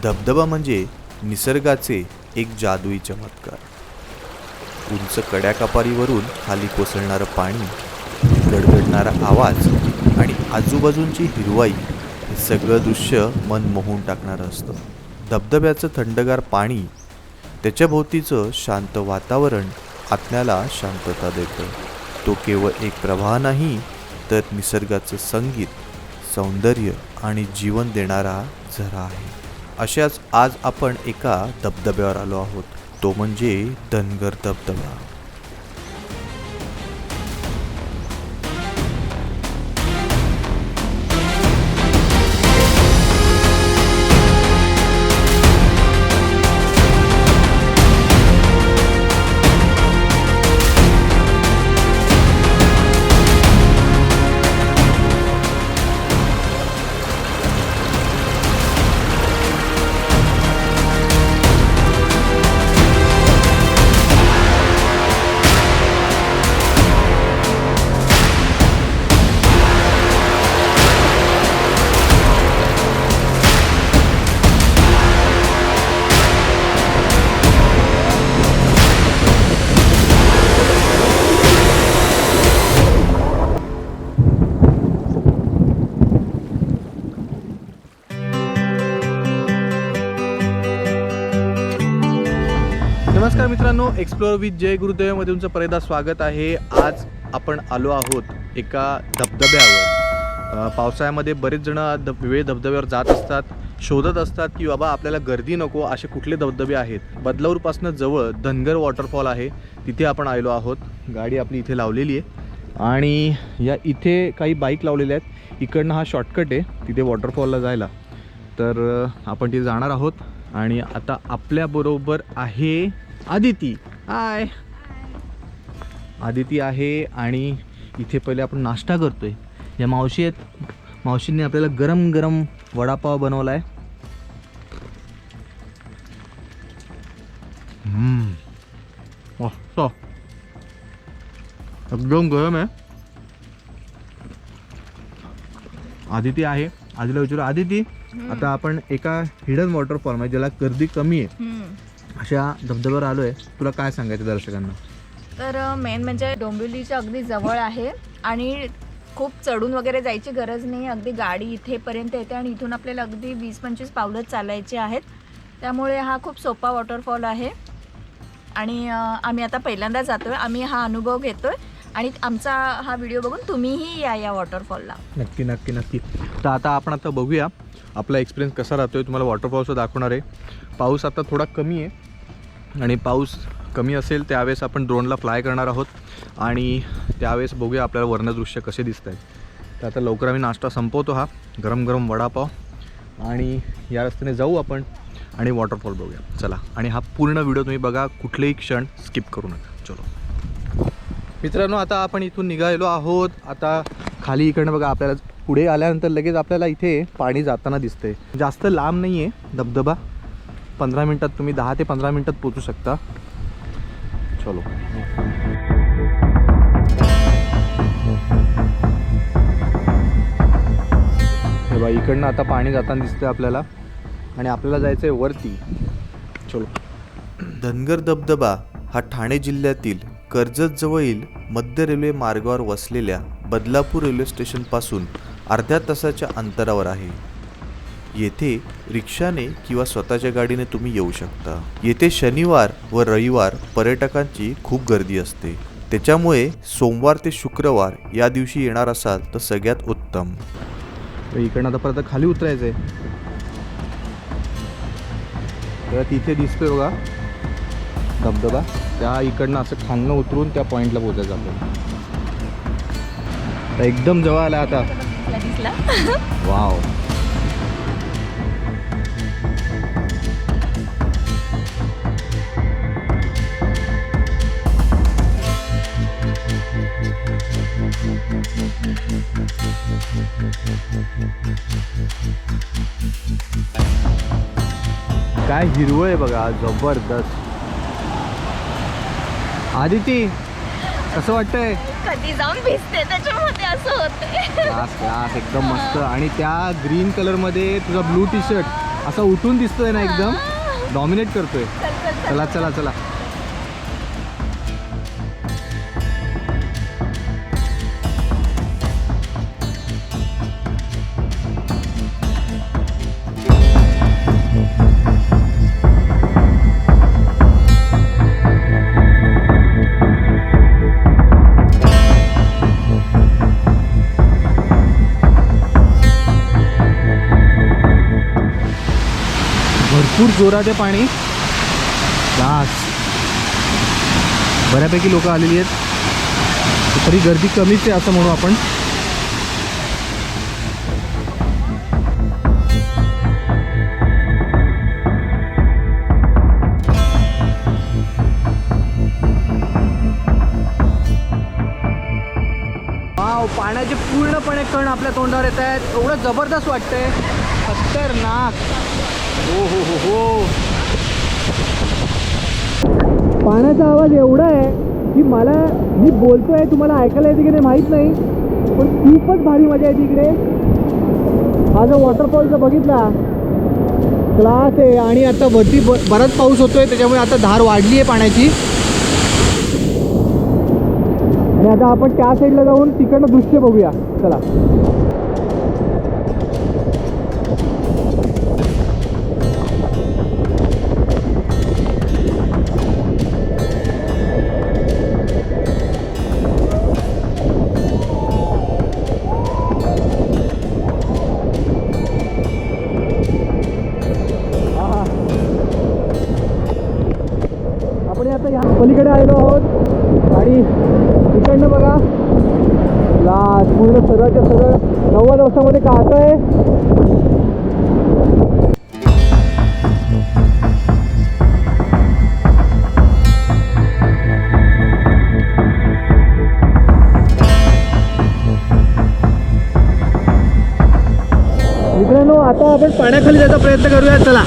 धबधबा म्हणजे निसर्गाचे एक जादुई चमत्कार. उंच कड्याकापारीवरून खाली कोसळणारं पाणी गडगडणारा आवाज आणि आजूबाजूंची हिरवाई हे सगळं दृश्य मन मोहून टाकणारं असतं. धबधब्याचं थंडगार पाणी त्याच्याभोवतीचं शांत वातावरण आत्म्याला शांतता देतं. तो केवळ एक प्रवाह नाही तर निसर्गाचं संगीत सौंदर्य आणि जीवन देणारा झरा आहे. अशाच आज आपण एका धबधब्यावर आलो आहोत. तो म्हणजे धनगर धबधबा. एक्सप्लोअर विथ जय गुरुदेवमध्ये तुमचं परत स्वागत आहे. आज आपण आलो आहोत एका धबधब्यावर. पावसाळ्यामध्ये बरेच जण धब वेळ धबधब्यावर जात असतात शोधत असतात की बाबा आपल्याला गर्दी नको असे कुठले धबधबे आहेत? बदलापूरपासून जवळ धनगर वॉटरफॉल आहे. तिथे आपण आलो आहोत. गाडी आपली इथे लावलेली आहे. आणि या इथे काही बाईक लावलेल्या आहेत. इकडनं हा शॉर्टकट आहे तिथे वॉटरफॉलला जायला. तर आपण तिथे जाणार आहोत. आणि आता आपल्याबरोबर आहे आदिती. हाय आदिती आहे आणि इथे पहिले आपण नाश्ता करतोय. या मावशी आहेत. मावशींनी आपल्याला गरम गरम वडापाव बनवला आहे मस्त एकदम गरम आहे. आदिती आहे. आदिला विचारू. आदिती आता आपण एका हिडन वॉटरफॉल म्हणजे ज्याला गर्दी कमी आहे. अशा धबधब्यावर आलोय. तुला काय सांगायचं दर्शकांना? तर मेन म्हणजे डोंबिवलीच्या अगदी जवळ आहे आणि खूप चढून वगैरे जायची गरज नाही. अगदी गाडी इथेपर्यंत येते आणि इथून आपल्याला अगदी वीस पंचवीस पावलं चालायची आहेत. त्यामुळे हा खूप सोपा वॉटरफॉल आहे. आणि आम्ही आता पहिल्यांदा जातोय. आम्ही हा अनुभव घेतोय. आणि आमचा हा व्हिडिओ बघून तुम्हीही या या वॉटरफॉलला. नक्की नक्की नक्की. तर आता आपण आता बघूया आपला एक्सपिरियन्स कसा राहतोय. तुम्हाला वॉटरफॉलचं दाखवणार आहे. पाऊस आता थोडा कमी आहे. आणि पाऊस कमी असेल त्यावेळेस आपण ड्रोनला फ्लाय करणार आहोत. आणि त्यावेळेस बघूया आपल्याला वर्ण दृश्य कसे दिसत आहेत तर आता लवकर आम्ही नाश्ता संपवतो हा. गरम गरम वडापाव. आणि या रस्त्याने जाऊ आपण आणि वॉटरफॉल बघूया. चला. आणि हा पूर्ण व्हिडिओ तुम्ही बघा. कुठलेही क्षण स्किप करू नका. चलो. मित्रांनो आता आपण इथून निघालेलो आहोत. आता खाली इकडनं बघा आपल्याला पुढे आल्यानंतर लगेच आपल्याला इथे पाणी जाताना दिसतंय. जास्त लांब नाही आहे धबधबा. पंधरा मिनटात तुम्ही दहा ते पंधरा मिनटात पोचू शकता. चलो. हे बघा इकडनं आता पाणी जाताना दिसतंय आपल्याला. आणि आपल्याला जायचं आहे वरती. चलो. धनगर धबधबा हा ठाणे जिल्ह्यातील कर्जत जवळील मध्य रेल्वे मार्गावर वसलेल्या बदलापूर रेल्वे स्टेशनपासून अर्ध्या तासाच्या अंतरावर आहे. येथे रिक्षाने किंवा स्वतःच्या गाडीने तुम्ही येऊ शकता. येथे शनिवार व रविवार पर्यटकांची खूप गर्दी असते. त्याच्यामुळे सोमवार ते शुक्रवार या दिवशी येणार असाल तर सगळ्यात उत्तम. तर इकडनं आता परत खाली उतरायचं आहे तर तिथे दिसतोय बघा. धबधबा. त्या इकडनं असं खालनं उतरून त्या पॉईंटला पोचायचं आपण. तर एकदम जवळ आला आता. वाव काय हिरवळ आहे बघा जबरदस्त. आदिती कसं वाटतंय? कधी जाऊन भिजते त्याच्यामध्ये असं होते क्लास क्लास एकदम मस्त. आणि त्या ग्रीन कलरमध्ये तुझा ब्लू टी शर्ट असा उठून दिसतोय ना एकदम? डॉमिनेट करतोय. चल चल चल. भरपूर जोरात आहे पाणी. दास बऱ्यापैकी लोक आलेली आहेत. तरी गर्दी कमीच आहे असं म्हणू आपण. पाण्याचे पूर्णपणे कण आपल्या तोंडावर येत आहेत. एवढं जबरदस्त वाटतंय. खतरनाक. हो हो हो हो पाण्याचा आवाज एवढा आहे की मला मी बोलतोय तुम्हाला ऐकायला येते की नाही माहीत नाही पण खूपच भारी मजा येते इकडे. हा जो वॉटरफॉल जर बघितला क्लास आहे आणि आता वरती ब बराच पाऊस होतोय त्याच्यामुळे आता धार वाढली आहे पाण्याची. आणि आता आपण त्या साईडला जाऊन तिकडनं दृश्य बघूया. चला. नव्वद वर्षामध्ये काय आहे मित्रांनो आता आपण पाण्याखाली जायचा प्रयत्न करूया. चला.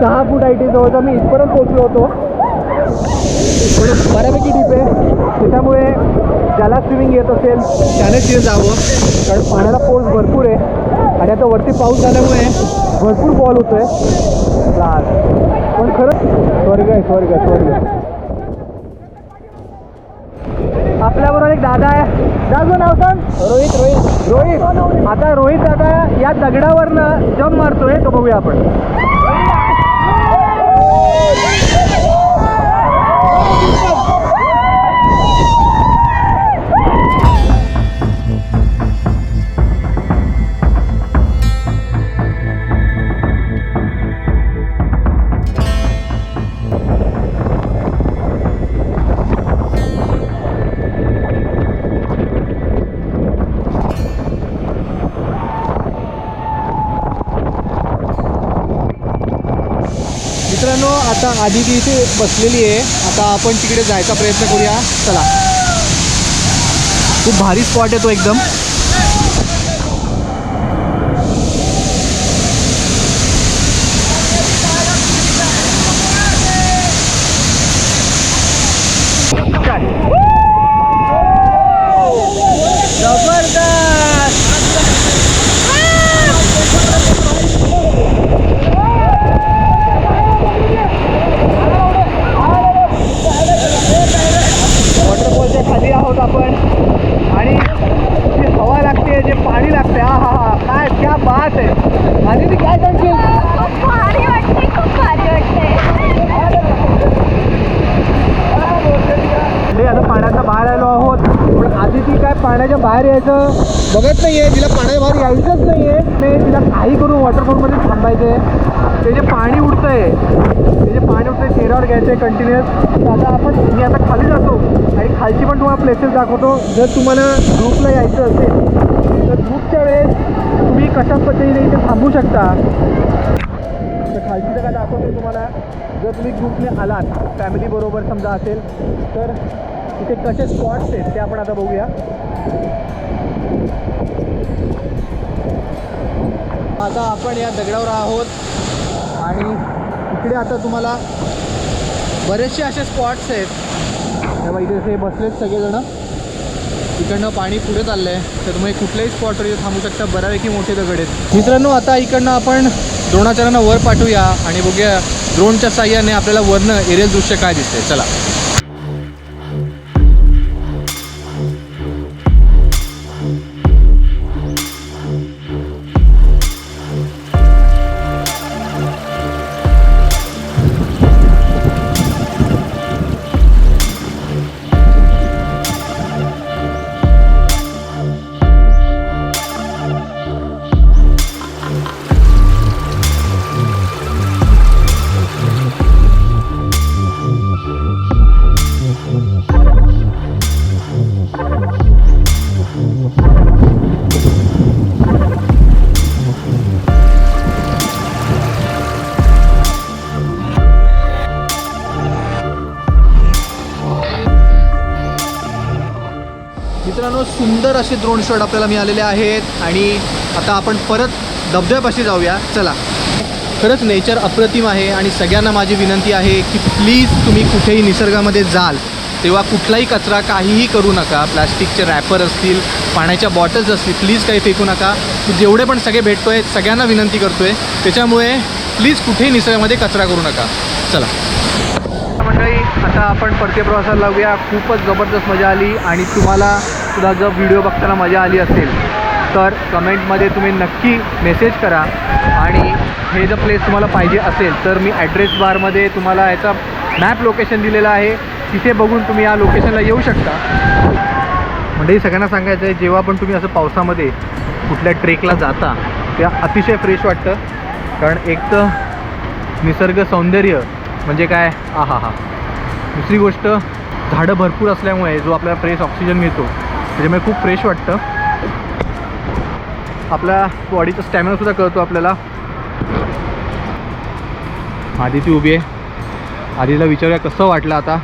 सहा फूट आहे टी जवळजवळ मी इथपर्यंत पोहोचलो होतो. बऱ्यापैकी डीप आहे. त्याच्यामुळे ज्याला स्विमिंग येत असेल त्याने तिथे जावं. कारण पाण्याला फोर्स भरपूर आहे. आणि आता वरती पाऊस झाल्यामुळे भरपूर बॉल होतोय. लाल. पण खरंच स्वर्ग आहे स्वर्ग आहे स्वर्ग. आपल्याबरोबर एक दादा आहे. दादा नाव सांग. रोहित रोहित. रोहित. आता रोहित दादा या दगडावरनं जम्प मारतोय. तो बघूया आपण. मित्रांनो आता आदिती इथे बसलेली आहे. आता आपण तिकडे जायचा प्रयत्न करूया. चला. खूप भारी स्पॉट आहे तो एकदम जबरदस्त वॉटरफॉलच्या खाली आहोत आपण आणि जी हवा लागते जे पाणी लागते हा हा हा काय क्या बात आहे आणि ती काय सांगशील भारी वाटते खूप भारी वाटते म्हणजे आता पाण्याच्या बाहेर आलो आहोत पण आधी ती काय पाण्याच्या बाहेर यायचं बघत नाही आहे तिला पाण्याच्या बाहेर यायचंच आहे ते तिला काही करून वॉटरफॉलमध्ये थांबायचंय ते जे पाणी उडतंय ते जे पाणी उडतंय चेहऱ्यावर घ्यायचं आहे कंटिन्युअस आता आपण मी आता खाली जातो आणि खालची पण तुम्हाला प्लेसेस दाखवतो. जर तुम्हाला ग्रुपला यायचं असेल तर ग्रुपच्या वेळेस तुम्ही कशा पद्धतीने इथे थांबू शकता? तर खालची जागा दाखवतो तुम्हाला. जर तुम्ही ग्रुपने आलात फॅमिलीबरोबर समजा असेल तर तिथे कसे स्पॉट्स आहेत ते आपण आता बघूया. आता आपण या दगडावर आहोत. आणि इकडे आता तुम्हाला बरेचसे असे स्पॉट्स आहेत. तेव्हा इथे असे बसलेत सगळेजण. इकडनं पाणी पुढे चाललं आहे तर तुम्ही कुठल्याही स्पॉटवर इथे थांबू शकता. बऱ्यापैकी मोठे दगड आहेत. मित्रांनो आता इकडनं आपण द्रोणाचार्यांना वर पाठवूया. आणि बघूया ड्रोनच्या साह्याने आपल्याला वरनं एरियल दृश्य काय दिसतंय. चला. सुंदर असे द्रोण शॉट आपल्याला मिळालेले आहेत आणि आता आपण परत धबधब्यापाशी जाऊया. चला. खरंच नेचर अप्रतिम आहे आणि सगळ्यांना माझी विनंती आहे की प्लीज तुम्ही कुठेही निसर्गामध्ये जाल. तेव्हा कुठलाही कचरा काहीही करू नका. प्लॅस्टिकचे रॅपर असतील पाण्याच्या बॉटल्स असतील प्लीज काही फेकू नका. जेवढे पण सगळे भेटतोय सगळ्यांना विनंती करतोय. त्याच्यामुळे प्लीज कुठेही निसर्गामध्ये कचरा करू नका. चला. मंडळी आता आपण परतीय प्रवासाला लावूया खूपच जबरदस्त मजा आली आणि तुम्हाला सुद्धा जर व्हिडिओ बघताना मजा आली असेल तर कमेंटमध्ये तुम्ही नक्की मेसेज करा. आणि हे जर प्लेस तुम्हाला पाहिजे असेल तर मी ॲड्रेस बारमध्ये तुम्हाला याचा मॅप लोकेशन दिलेलं आहे. तिथे बघून तुम्ही या लोकेशनला येऊ शकता. म्हणजे सगळ्यांना सांगायचं आहे जेव्हा पण तुम्ही असं पावसामध्ये कुठल्या ट्रेकला जाता त्या अतिशय फ्रेश वाटतं. कारण एक तर निसर्ग सौंदर्य म्हणजे काय? आ हा हा दुसरी गोष्ट झाडं भरपूर असल्यामुळे जो आपल्याला फ्रेश ऑक्सिजन मिळतो त्याच्यामुळे खूप फ्रेश वाटतं. आपल्या बॉडीचा स्टॅमिनासुद्धा कळतो आपल्याला. आदिती उभी आहे. आधीला विचारूया कसं वाटलं आता.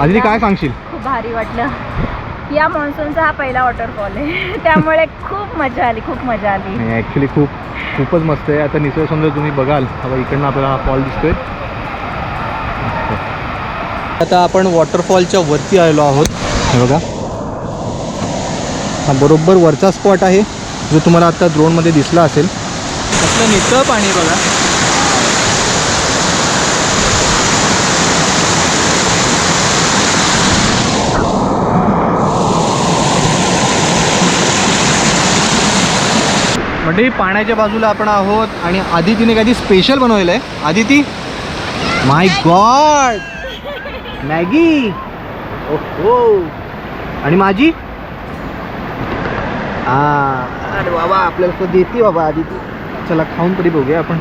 आदिती काय सांगशील? खूप भारी वाटलं. या मान्सूनचा हा पहिला वॉटरफॉल आहे. त्यामुळे खूप मजा आली खूप मजा आली. नाही ॲक्च्युली खूप खूपच मस्त आहे. आता निसर्ग सौंदर्य तुम्ही बघाल. हवा इकडनं आपल्याला हा फॉल दिसतोय. आता आपण वॉटरफॉलच्या वरती आलेलो आहोत. हे बघा. हा बरोबर वरचा स्पॉट आहे जो तुम्हाला आता ड्रोनमध्ये दिसला असेल. कसलं नितळ पाणी बघा. म्हणजे पाण्याच्या बाजूला आपण आहोत आणि आदितीने काहीतरी स्पेशल बनवलेलं आहे. आदिती? My God Maggi! ओ आणि माझी? हा. अरे बाबा आपल्याला तो देते बाबा आधी. ती चला खाऊन तरी बघूया आपण.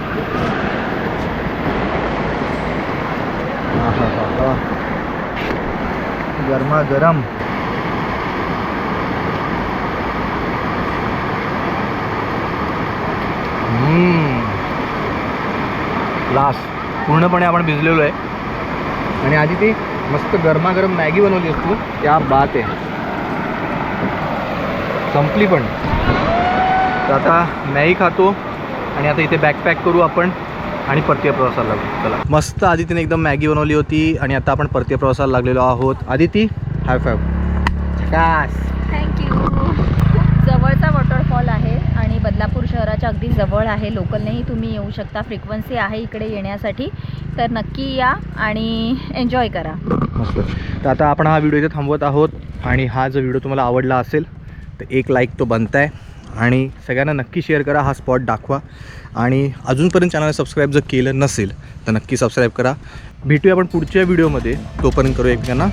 गरमा गरम लास्ट पूर्णपणे आपण भिजलेलो आहे. आणि आधी ती मस्त गरमागरम मॅगी बनवली असतो. त्या बात आहे. संपली पण. तर आता मॅगी खातो आणि आता इथे बॅकपॅक करू आपण आणि परतीय प्रवासाला लागू. चला. मस्त आदितीने एकदम मॅगी बनवली होती आणि आता आपण परतीय प्रवासाला लागलेलो आहोत. Aditi high five Kaas thank you खूप जवळचा वॉटरफॉल आहे आणि बदलापूर शहराच्या अगदी जवळ आहे. लोकलनेही तुम्ही येऊ शकता. फ्रिक्वन्सी आहे इकडे येण्यासाठी. तर नक्की या आणि एन्जॉय करा. मस्त. तर आता आपण हा व्हिडिओ इथे थांबवत आहोत आणि हा जर व्हिडिओ तुम्हाला आवडला असेल तर एक लाईक तो बनताय. आणि सगळ्यांना नक्की शेअर करा हा स्पॉट दाखवा. आणि अजूनपर्यंत चॅनल सबस्क्राईब जर केलं नसेल तर नक्की सबस्क्राईब करा. भेटूया आपण पुढच्या व्हिडिओमध्ये तोपर्यंत करू एकमेकांना